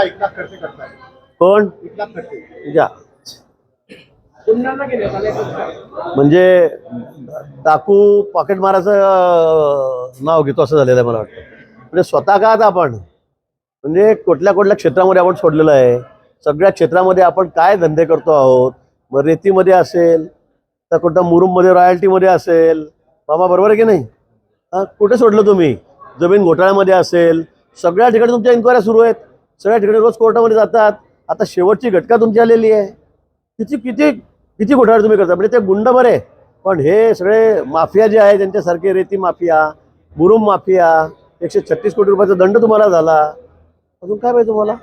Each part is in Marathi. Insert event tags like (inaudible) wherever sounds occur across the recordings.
एकनाथ खडसे करताय? कोण? एकनाथ खडसे जा. म्हणजे टाकू पॉकेट मारायचं नाव घेतो असं झालेलं आहे मला वाटतं. म्हणजे स्वतः का आता आपण? म्हणजे कुठल्या कुठल्या क्षेत्रामध्ये आपण सोडलेलं आहे? सगळ्या क्षेत्रामध्ये आपण काय धंदे करतो आहोत? मग रेतीमध्ये असेल तर कुठं मुरुममध्ये रॉयल्टीमध्ये असेल. बाबा बरोबर आहे की नाही? हा कुठे सोडलं तुम्ही? जमीन घोटाळ्यामध्ये असेल. सगळ्या ठिकाणी तुमच्या इन्क्वायऱ्या सुरू आहेत. सगळ्या ठिकाणी रोज कोर्टामध्ये जातात. आता शेवटची घटका तुमची आलेली आहे. किती किती किती घोटाळे तुम्ही करता? म्हणजे ते गुंड बरे पण हे सगळे माफिया जे आहे त्यांच्यासारखे रेती माफिया मुरुम माफिया एकशे छत्तीस कोटी रुपयाचा दंड तुम्हाला झाला. अजून काय पाहिजे तुम्हाला?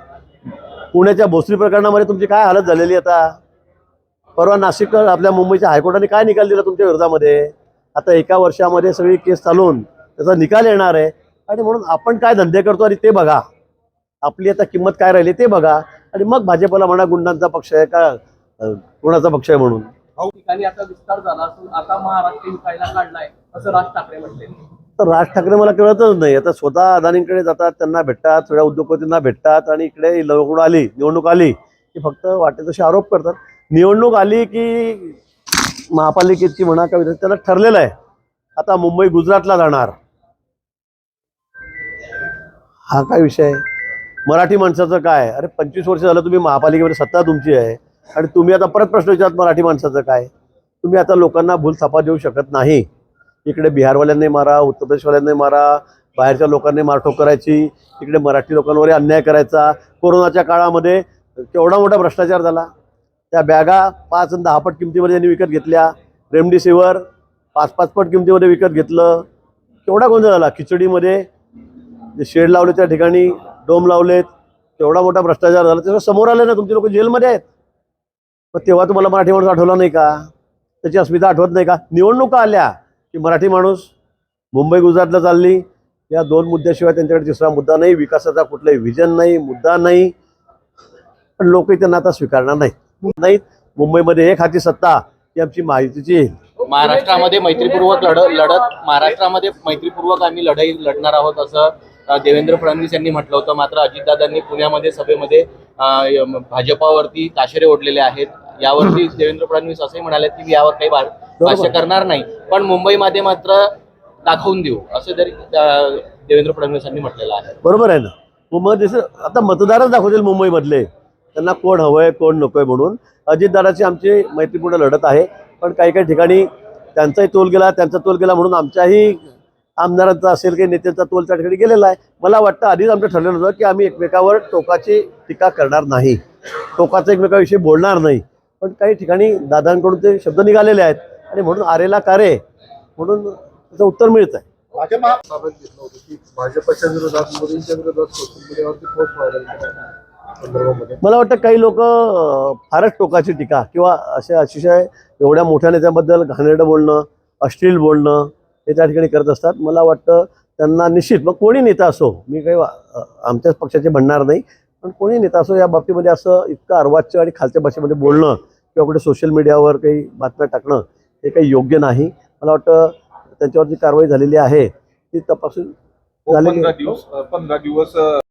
पुण्याच्या भोसरी प्रकरणामध्ये तुमची काय हालत झालेली आहे आता? परवा नाशिक आपल्या मुंबईच्या हायकोर्टाने काय निकाल दिला तुमच्या विरोधामध्ये? आता एका वर्षामध्ये सगळी केस चालून त्याचा निकाल येणार आहे. आणि म्हणून आपण काय धंदे करतो आणि ते बघा. आपली आता किंमत काय राहिली ते बघा. आणि मग भाजपला म्हणा गुंडांचा पक्ष आहे का कोणाचा पक्ष आहे म्हणून. ठिकाणी आता विस्तार झाला असून आता महाराष्ट्र विकायला काढलाय असं राज ठाकरे म्हटले तर राज ठाकरे मला कळतच नाही. आता स्वतः अदानींकडे जातात त्यांना भेटतात सगळ्या उद्योगपतींना भेटतात आणि इकडे निवडणूक आली निवडणूक आली की फक्त वाटे तसे आरोप करतात. निवडणूक आली की महापालिकेची म्हणा का विधान त्यांना ठरलेलं आहे. आता मुंबई गुजरातला जाणार. हा काय विषय आहे? मराठी माणसाचं काय? अरे पंचवीस वर्ष झालं तुम्ही महापालिकेमध्ये सत्ता तुमची आहे. आणि तुम्ही आता परत प्रश्न विचारत मराठी माणसाचं काय? तुम्ही आता लोकांना भूलथापा देऊ शकत नाही. इकडे बिहारवाल्यांनी मारा उत्तर प्रदेशवाल्यांनी मारा बाहेरच्या लोकांनी मारठोक करायची इकडे मराठी लोकांवर अन्याय करायचा. कोरोनाच्या काळामध्ये केवढा मोठा भ्रष्टाचार झाला. त्या बॅगा पाच आणि दहा पट किमतीमध्ये त्यांनी विकत घेतल्या. रेमडेसिवीर पाच पाच पट किमतीमध्ये विकत घेतलं. केवढा गोंधळ झाला. खिचडीमध्ये जे शेड लावले त्या ठिकाणी डोम लावलेत तेवढा मोठा भ्रष्टाचार झाला तेव्हा समोर आले ना तुमचे लोक जेलमध्ये आहेत. मग तेव्हा तुम्हाला मराठी माणूस आठवला नाही का? त्याची अस्मिता आठवत नाही का? निवडणुका आल्या की मराठी माणूस मुंबई गुजरातला चालली. या दोन मुद्द्याशिवाय त्यांच्याकडे तिसरा मुद्दा नाही विकासाचा कुठलाही विजन नाही मुद्दा नाही. पण लोक त्यांना आता स्वीकारणार नाहीत. नाहीत मुंबईमध्ये एक हाती सत्ता ही आमची माहितीची येईल. महाराष्ट्रामध्ये मैत्रीपूर्वक लढ लढत महाराष्ट्रामध्ये मैत्रीपूर्वक आम्ही लढाई लढणार आहोत असं देवेंद्र फडणवीस यांनी म्हटलं होतं. मात्र अजितदादांनी पुण्यामध्ये सभेमध्ये भाजपावरती ताशेरे ओढलेले आहेत. यावरती (clears throat) देवेंद्र फडणवीस असंही म्हणाले की मी यावर काही भाष्य करणार नाही. पण मुंबईमध्ये मात्र दाखवून देऊ असं जरी देवेंद्र फडणवीस यांनी म्हटलेलं आहे. बरोबर आहे ना. मुंबई आता मतदारच दाखवतील मुंबईमधले. त्यांना कोण हवंय कोण नकोय म्हणून. अजितदादाची आमची मैत्रीपूर्ण लढत आहे. पण काही काही ठिकाणी त्यांचाही तोल गेला त्यांचा तोल गेला म्हणून आमच्याही आमदारांचा असेल काही नेत्यांचा तोल त्या ठिकाणी गेलेला आहे. मला वाटतं आधीच आमचं ठरलेलं होतं की आम्ही एकमेकावर टोकाची टीका करणार नाही. टोकाचं एकमेकाविषयी बोलणार नाही. पण काही ठिकाणी दादांकडून ते शब्द निघालेले आहेत. आणि म्हणून आरेला कारे म्हणून त्याचं उत्तर मिळत आहे भाजपच्या विरोधात मोदींच्या विरोधात मला वाटतं काही लोक फारच टोकाची टीका किंवा असे अतिशय एवढ्या मोठ्या नेत्याबद्दल घाणेरडं बोलणं अश्लील बोलणं हे त्या ठिकाणी करत असतात. मला वाटतं त्यांना निश्चित मग कोणी नेता असो मी काही आमच्याच पक्षाचे म्हणणार नाही पण कोणी नेता असो या बाबतीमध्ये असं इतकं अर्वाच्य आणि खालच्या भाषेमध्ये बोलणं किंवा कुठे सोशल मीडियावर काही बातम्या टाकणं हे काही योग्य नाही. मला वाटतं त्यांच्यावर जी कारवाई झालेली आहे ती तपासून झालेली पंधरा दिवस